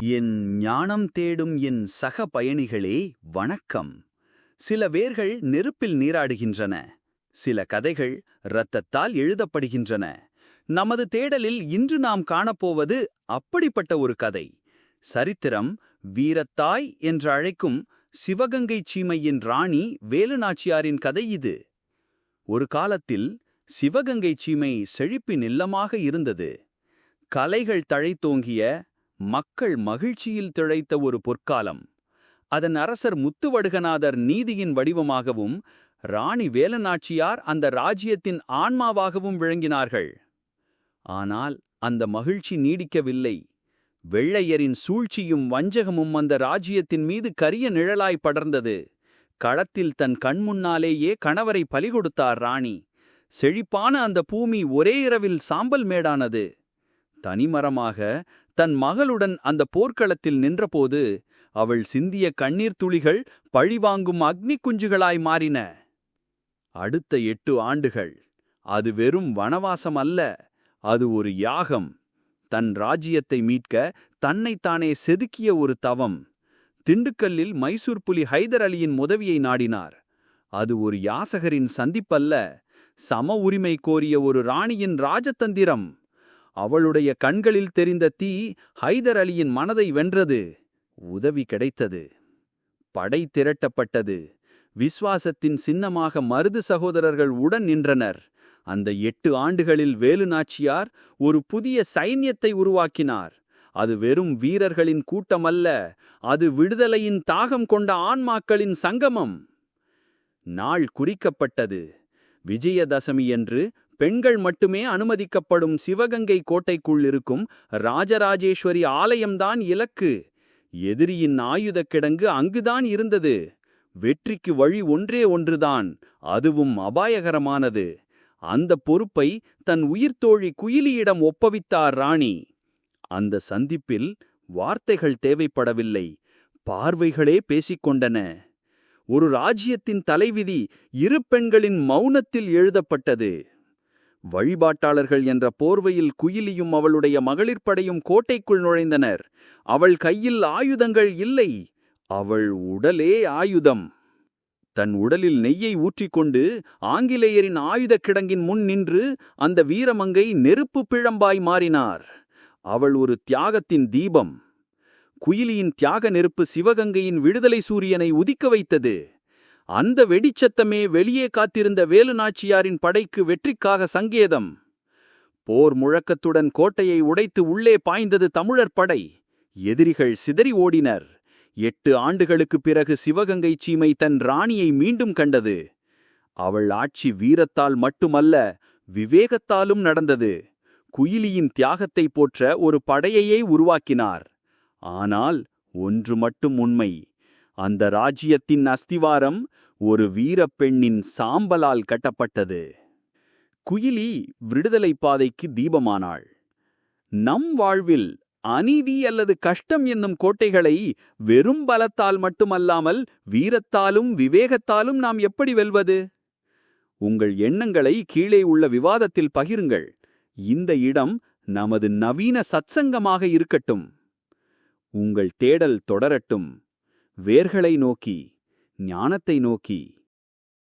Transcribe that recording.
என் ஞானம் தேடும் என் சக பயணிகளே வணக்கம். சில வேர்கள் நெருப்பில் நீராடுகின்றன. சில கதைகள் இரத்தத்தால் எழுதப்படுகின்றன. நமது தேடலில் இன்று நாம் காணப்போவது அப்படிப்பட்ட ஒரு கதை. சரித்திரம் வீரத்தாய் என்று அழைக்கும் சிவகங்கை சீமையின் ராணி வேலுநாச்சியாரின் கதை இது. ஒரு காலத்தில் சிவகங்கை சீமை செழிப்பின் இல்லமாக இருந்தது. கலைகள் தழைத்தோங்கிய மக்கள் மகிழ்ச்சியில் திழைத்த ஒரு பொற்காலம். அதன் அரசர் முத்துவடுகநாதர் நீதியின் வடிவமாகவும் ராணி வேலநாச்சியார் அந்த ராஜ்யத்தின் ஆன்மாவாகவும் விளங்கினார்கள். ஆனால் அந்த மகிழ்ச்சி நீடிக்கவில்லை. வெள்ளையரின் சூழ்ச்சியும் வஞ்சகமும் அந்த ராஜ்யத்தின் மீது கரிய நிழலாய் படர்ந்தது. களத்தில் தன் கண்முன்னாலேயே கணவரை பலிகொடுத்தார் ராணி. செழிப்பான அந்த பூமி ஒரே இரவில் சாம்பல் மேடானது. தனிமரமாக தன் மகளுடன் அந்த போர்க்களத்தில் நின்றபோது அவள் சிந்திய கண்ணீர் துளிகள் பழிவாங்கும் அக்னி குஞ்சுகளாய் மாறின. அடுத்த எட்டு ஆண்டுகள் அது வெறும் வனவாசம் அல்ல அது ஒரு யாகம். தன் ராஜ்யத்தை மீட்க தன்னைத்தானே செதுக்கிய ஒரு தவம். திண்டுக்கல்லில் மைசூர் புலி ஹைதர் அலியின் உதவியை நாடினார். அது ஒரு யாசகரின் சந்திப்பல்ல சம உரிமை கோரிய ஒரு ராணியின் ராஜதந்திரம். அவளுடைய கண்களில் தெரிந்த தீ ஹைதர் அலியின் மனதை வென்றது. உதவி கிடைத்தது. படை திரட்டப்பட்டது. விஸ்வாசத்தின் சின்னமாக மருது சகோதரர்கள் உடன் நின்றனர். அந்த எட்டு ஆண்டுகளில் வேலுநாச்சியார் ஒரு புதிய சைன்யத்தை உருவாக்கினார். அது வெறும் வீரர்களின் கூட்டமல்ல அது விடுதலையின் தாகம் கொண்ட ஆன்மாக்களின் சங்கமம். நாள் குறிக்கப்பட்டது. விஜயதசமி என்று பெண்கள் மட்டுமே அனுமதிக்கப்படும் சிவகங்கை கோட்டைக்குள் இருக்கும் ராஜராஜேஸ்வரி ஆலயம்தான் இலக்கு. எதிரியின் ஆயுதக் கிடங்கு அங்குதான் இருந்தது. வெற்றிக்கு வழி ஒன்றே ஒன்றுதான். அதுவும் அபாயகரமானது. அந்த பொறுப்பை தன் உயிர்த்தோழி குயிலியிடம் ஒப்பவித்தார் ராணி. அந்த சந்திப்பில் வார்த்தைகள் தேவைப்படவில்லை. பார்வைகளே பேசிக்கொண்டன. ஒரு ராஜ்யத்தின் தலைவிதி இரு பெண்களின் மௌனத்தில் எழுதப்பட்டது. வழிபாட்டாளர்கள் என்ற போர்வையில் குயிலியும் அவளுடைய மகளிர் படையும் கோட்டைக்குள் நுழைந்தனர். அவள் கையில் ஆயுதங்கள் இல்லை. அவள் உடலே ஆயுதம். தன் உடலில் நெய்யை ஊற்றிக்கொண்டு ஆங்கிலேயரின் ஆயுதக் கிடங்கின் முன் நின்று அந்த வீரமங்கை நெருப்பு பிழம்பாய் மாறினார். அவள் ஒரு தியாகத்தின் தீபம். குயிலியின் தியாக நெருப்பு சிவகங்கையின் விடுதலை சூரியனை உதிக்க வைத்தது. அந்த வெடிச்சத்தமே வெளியே காத்திருந்த வேலுநாச்சியாரின் படைக்கு வெற்றிக்காக சங்கேதம். போர் முழக்கத்துடன் கோட்டையை உடைத்து உள்ளே பாய்ந்தது தமிழர் படை. எதிரிகள் சிதறி ஓடினர். எட்டு ஆண்டுகளுக்குப் பிறகு சிவகங்கை சீமை தன் ராணியை மீண்டும் கண்டது. அவள் ஆட்சி வீரத்தால் மட்டுமல்ல விவேகத்தாலும் நடந்தது. குயிலியின் தியாகத்தை போற்ற ஒரு படையையே உருவாக்கினார். ஆனால் ஒன்று மட்டும் உண்மை. அந்த ராஜ்யத்தின் அஸ்திவாரம் ஒரு வீரப்பெண்ணின் சாம்பலால் கட்டப்பட்டது. குயிலி விடுதலை பாதைக்கு தீபமானாள். நம் வாழ்வில் அநீதி அல்லது கஷ்டம் என்னும் கோட்டைகளை வெறும் பலத்தால் மட்டுமல்லாமல் வீரத்தாலும் விவேகத்தாலும் நாம் எப்படி வெல்வது? உங்கள் எண்ணங்களை கீழே உள்ள விவாதத்தில் பகிருங்கள். இந்த இடம் நமது நவீன சத்சங்கமாக இருக்கட்டும். உங்கள் தேடல் தொடரட்டும். வேர்களை நோக்கி ஞானத்தை நோக்கி